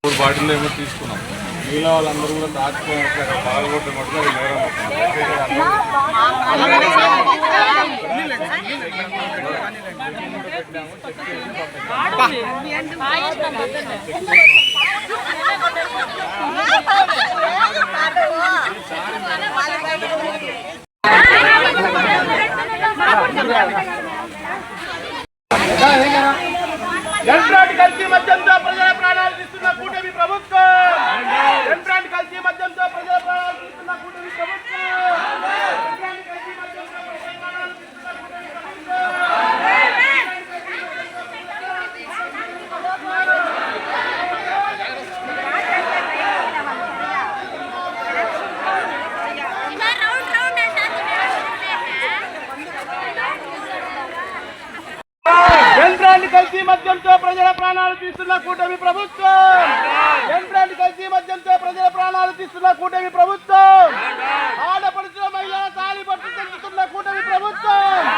మూడు బాటిల్ ఏమో తీసుకున్నాం మిగిలిన వాళ్ళందరూ కూడా దాచుకోవడం పాల్గొట్టే మటుకు అది నేరం అవుతుంది. ఎంట్రాంటి కల్తీ మద్యంతో ప్రజల ప్రాణాలు తీస్తున్న కూటమి ప్రభుత్వం ఎంట్రాంటి కల్తీ మద్యంతో ప్రజల ప్రాణాలు తీస్తున్న కూటమి ప్రభుత్వం ఎంట్రాంటి కల్తీ మద్యంతో ప్రజల ప్రాణాలు తీస్తున్న కూటమి ప్రభుత్వం రౌండ్ రౌండ్ యంత్రాన్ని మద్యంతో ప్రజల ప్రాణాలు తీస్తున్న కూటమి ప్రభుత్వం. యంత్రాన్ని కల్తీ మద్యంతో ప్రజల ప్రాణాలు తీస్తున్న కూటమి ప్రభుత్వం. ఆడపడుచుల మహిళల తాలిబట్టు తెచ్చుతున్న కూటమి ప్రభుత్వం.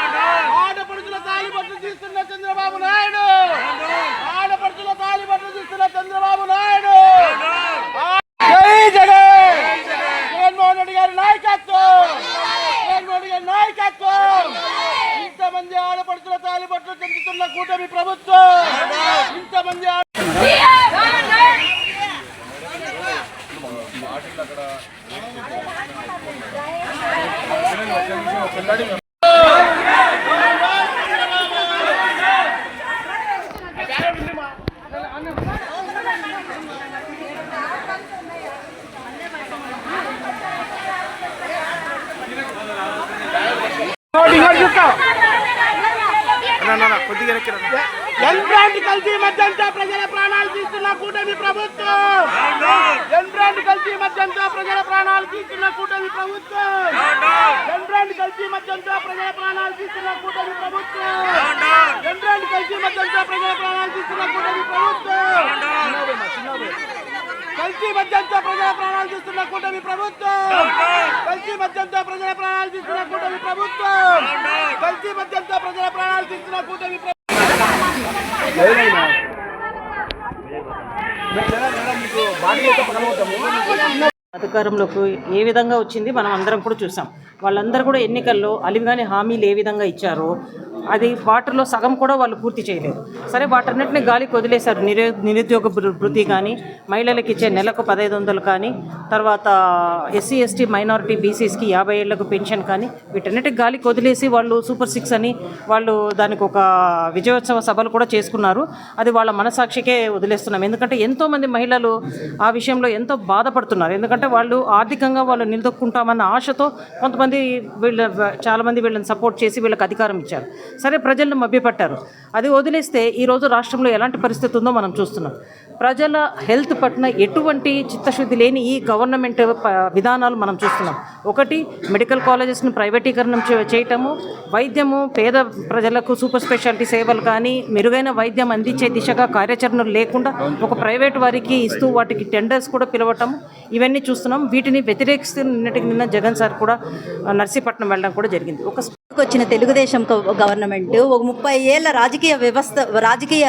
కొద్దిగా యంత్రాంటి కల్తీ మధ్యంతో ప్రజల ప్రాణాలు తీస్తున్న కూటమి ప్రభుత్వం. యంత్రాంటి కల్తీ మధ్యంతో ప్రజల ప్రాణాలు తీస్తున్న కూటమి ప్రభుత్వం. యంత్రాంటి కల్తీ మధ్యంతో ప్రజల ప్రాణాలు తీస్తున్న కూటమి ప్రభుత్వం. యంత్రాంటి కల్తీ మధ్యంతో ప్రజల ప్రాణాలు తీస్తున్న కూటమి ప్రభుత్వం. కల్తీ మధ్యంతో ప్రజల ప్రాణాలు తీస్తున్న కూటమి ప్రభుత్వం. కల్తీ మధ్యంతో ప్రజల ప్రాణాలు తీస్తున్న కూటమి ప్రభుత్వం. కల్తీ మధ్యంతో ప్రజల ప్రాణాలు తీస్తున్న కూటమి ప్రభుత్వం. అధికారంలోకి ఏ విధంగా వచ్చింది మనం అందరం కూడా చూసాం. వాళ్ళందరూ కూడా ఎన్నికల్లో అలివిగాని హామీలు ఏ విధంగా ఇచ్చారో అది వాటర్లో సగం కూడా వాళ్ళు పూర్తి చేయలేదు. సరే వాటన్నిటిని గాలికి వదిలేశారు. నిరు నిరుద్యోగ వృత్తి కానీ మహిళలకు ఇచ్చే నెలకు పదహైదు వందలు కానీ తర్వాత ఎస్సీ ఎస్టీ మైనారిటీ బీసీస్కి యాభై ఏళ్ళకు పెన్షన్ కానీ వీటన్నిటికి గాలికి వదిలేసి వాళ్ళు సూపర్ సిక్స్ అని వాళ్ళు దానికి ఒక విజయోత్సవ సభలు కూడా చేసుకున్నారు. అది వాళ్ళ మనసాక్షికే వదిలేస్తున్నాం. ఎందుకంటే ఎంతోమంది మహిళలు ఆ విషయంలో ఎంతో బాధపడుతున్నారు. ఎందుకంటే వాళ్ళు ఆర్థికంగా వాళ్ళు నిలదొక్కుంటామన్న ఆశతో కొంతమంది వీళ్ళ చాలామంది వీళ్ళని సపోర్ట్ చేసి వీళ్ళకి అధికారం ఇచ్చారు. సరే ప్రజలను మభ్యపెట్టారు. అది వదిలేస్తే ఈరోజు రాష్ట్రంలో ఎలాంటి పరిస్థితి ఉందో మనం చూస్తున్నాం. ప్రజల హెల్త్ పట్ల ఎటువంటి చిత్తశుద్ధి లేని ఈ గవర్నమెంట్ విధానాలు మనం చూస్తున్నాం. ఒకటి మెడికల్ కాలేజెస్ని ప్రైవేటీకరణం చే- చేయటము వైద్యము పేద ప్రజలకు సూపర్ స్పెషాలిటీ సేవలు కానీ మెరుగైన వైద్యం అందించే దిశగా కార్యాచరణలు లేకుండా ఒక ప్రైవేట్ వారికి ఇస్తూ వాటికి టెండర్స్ కూడా పిలవటం ఇవన్నీ చూస్తున్నాం. వీటిని వ్యతిరేకిస్తూ నిన్నటికి నిన్న జగన్ సార్ కూడా నర్సీపట్నం వెళ్ళడం కూడా జరిగింది. ఒక వచ్చిన తెలుగుదేశం గవర్నమెంట్ ఒక ముప్పై ఏళ్ళ రాజకీయ వ్యవస్థ రాజకీయ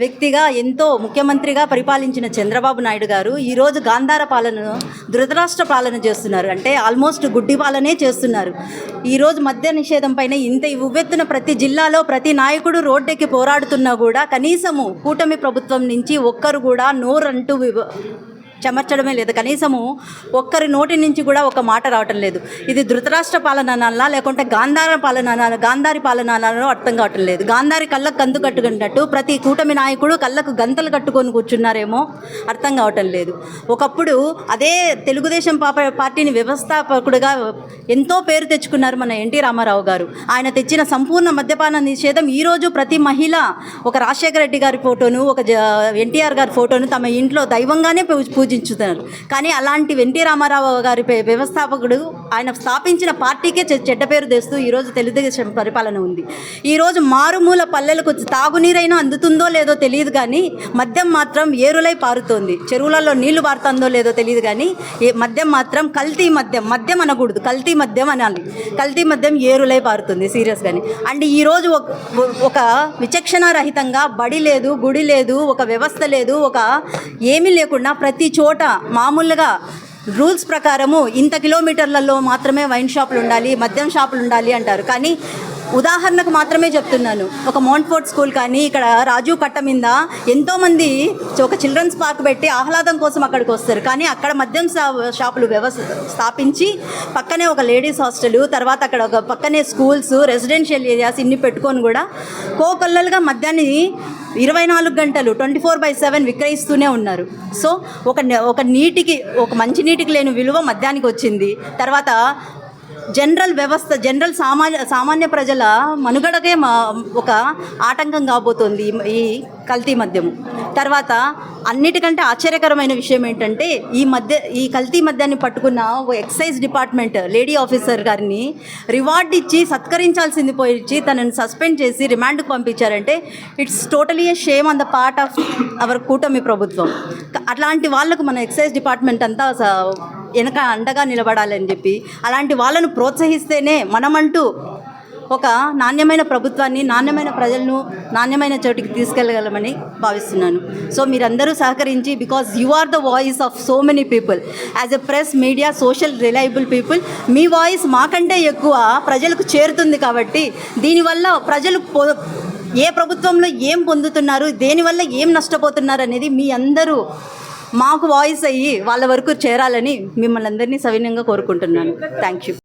వ్యక్తిగా ఎంతో ముఖ్యమంత్రిగా పరిపాలించిన చంద్రబాబు నాయుడు గారు ఈరోజు గాంధార పాలనను ధృతరాష్ట్ర పాలన చేస్తున్నారు. అంటే ఆల్మోస్ట్ గుడ్డి పాలనే చేస్తున్నారు. ఈరోజు మద్య నిషేధం పైన ఇంత ఉవ్వెత్తున ప్రతి జిల్లాలో ప్రతి నాయకుడు రోడ్డెక్కి పోరాడుతున్నా కూడా కనీసము కూటమి ప్రభుత్వం నుంచి ఒక్కరు కూడా నోరంటూ చెమర్చడమే లేదు. కనీసము ఒక్కరి నోటి నుంచి కూడా ఒక మాట రావటం లేదు. ఇది ధృతరాష్ట్ర పాలన అనాలా లేకుంటే గాంధార పాలన అనాలా గాంధారి పాలన అనాలో అర్థం కావటం లేదు. గాంధారి కళ్ళకు కందు కట్టుకున్నట్టు ప్రతి కూటమి నాయకుడు కళ్ళకు గంతలు కట్టుకొని కూర్చున్నారేమో అర్థం కావటం లేదు. ఒకప్పుడు అదే తెలుగుదేశం పాప పార్టీని వ్యవస్థాపకుడుగా ఎంతో పేరు తెచ్చుకున్నారు మన ఎన్టీ రామారావు గారు. ఆయన తెచ్చిన సంపూర్ణ మద్యపాన నిషేధం ఈరోజు ప్రతి మహిళ ఒక రాజశేఖర రెడ్డి గారి ఫోటోను ఒక జ- ఎన్టీఆర్ గారి ఫోటోను తమ ఇంట్లో దైవంగానే పూజ పూజిస్తారు కానీ అలాంటి ఎన్టీ రామారావు గారి వ్యవస్థాపకుడు ఆయన స్థాపించిన పార్టీకే చెడ్డ పేరు తెస్తూ ఈరోజు తెలుగుదేశం పరిపాలన ఉంది. ఈరోజు మారుమూల పల్లెలకు తాగునీరైనా అందుతుందో లేదో తెలియదు కానీ మద్యం మాత్రం ఏరులై పారుతోంది. చెరువులలో నీళ్ళు పారుతుందో లేదో తెలియదు కానీ ఏ మద్యం మాత్రం కల్తీ మద్యం మద్యం అనకూడదు కల్తీ మద్యం అనాలి. కల్తీ మద్యం ఏరులై పారుతుంది సీరియస్గాని అండ్ ఈరోజు ఒక ఒక విచక్షణ రహితంగా బడి లేదు గుడి లేదు ఒక వ్యవస్థ లేదు ఒక ఏమీ లేకుండా ప్రతి చోట మామూలుగా రూల్స్ ప్రకారము ఇంత కిలోమీటర్లలో మాత్రమే వైన్ షాపులు ఉండాలి మద్యం షాపులు ఉండాలి అంటారు. కానీ ఉదాహరణకు మాత్రమే చెప్తున్నాను. ఒక మౌంట్ఫోర్ట్ స్కూల్ కానీ ఇక్కడ రాజు కట్ట మీద ఎంతోమంది ఒక చిల్డ్రన్స్ పార్క్ పెట్టి ఆహ్లాదం కోసం అక్కడికి వస్తారు. కానీ అక్కడ మద్యం షాపులు వ్యవస్థ స్థాపించి పక్కనే ఒక లేడీస్ హాస్టల్ తర్వాత అక్కడ ఒక పక్కనే స్కూల్స్ రెసిడెన్షియల్ ఏరియాస్ ఇన్ని పెట్టుకొని కూడా కోకొల్లలుగా మద్యాన్ని ఇరవై నాలుగు గంటలు ట్వంటీ ఫోర్ బై సెవెన్ విక్రయిస్తూనే ఉన్నారు. సో ఒక ఒక నీటికి ఒక మంచి నీటికి లేని విలువ మద్యానికి వచ్చింది. తర్వాత జనరల్ వ్యవస్థ జనరల్ సామాన్య సామాన్య ప్రజల మనుగడకే మా ఒక ఆటంకం కాబోతోంది ఈ- కల్తీ మద్యము తర్వాత అన్నిటికంటే ఆశ్చర్యకరమైన విషయం ఏంటంటే ఈ మధ్య ఈ కల్తీ మద్యాన్ని పట్టుకున్న ఒక ఎక్సైజ్ డిపార్ట్మెంట్ లేడీ ఆఫీసర్ గారిని రివార్డ్ ఇచ్చి సత్కరించాల్సింది పోయి ఇచ్చి తనని సస్పెండ్ చేసి రిమాండ్కి పంపించారంటే it's totally a shame on the part of our కూటమి ప్రభుత్వం. అట్లాంటి వాళ్ళకు మన ఎక్సైజ్ డిపార్ట్మెంట్ అంతా స- వెనక అండగా నిలబడాలని చెప్పి అలాంటి వాళ్ళను ప్రోత్సహిస్తేనే మనమంటూ ఒక నాణ్యమైన ప్రభుత్వాన్ని నాణ్యమైన ప్రజలను నాణ్యమైన చోటికి తీసుకెళ్ళగలమని భావిస్తున్నాను. సో మీరందరూ సహకరించి because you are the voice of so many people as a press media social reliable people me voice మాకంటే ఎక్కువ ప్రజలకు చేరుతుంది కాబట్టి దీనివల్ల ప్రజలు పొ ఏ ప్రభుత్వంలో ఏం పొందుతున్నారు దేనివల్ల ఏం నష్టపోతున్నారు అనేది మీ అందరూ మాకు వాయిస్ అయ్యి వాళ్ళ వరకు చేరాలని మిమ్మల్ని అందరినీ సవినయంగా కోరుకుంటున్నాను. Thank you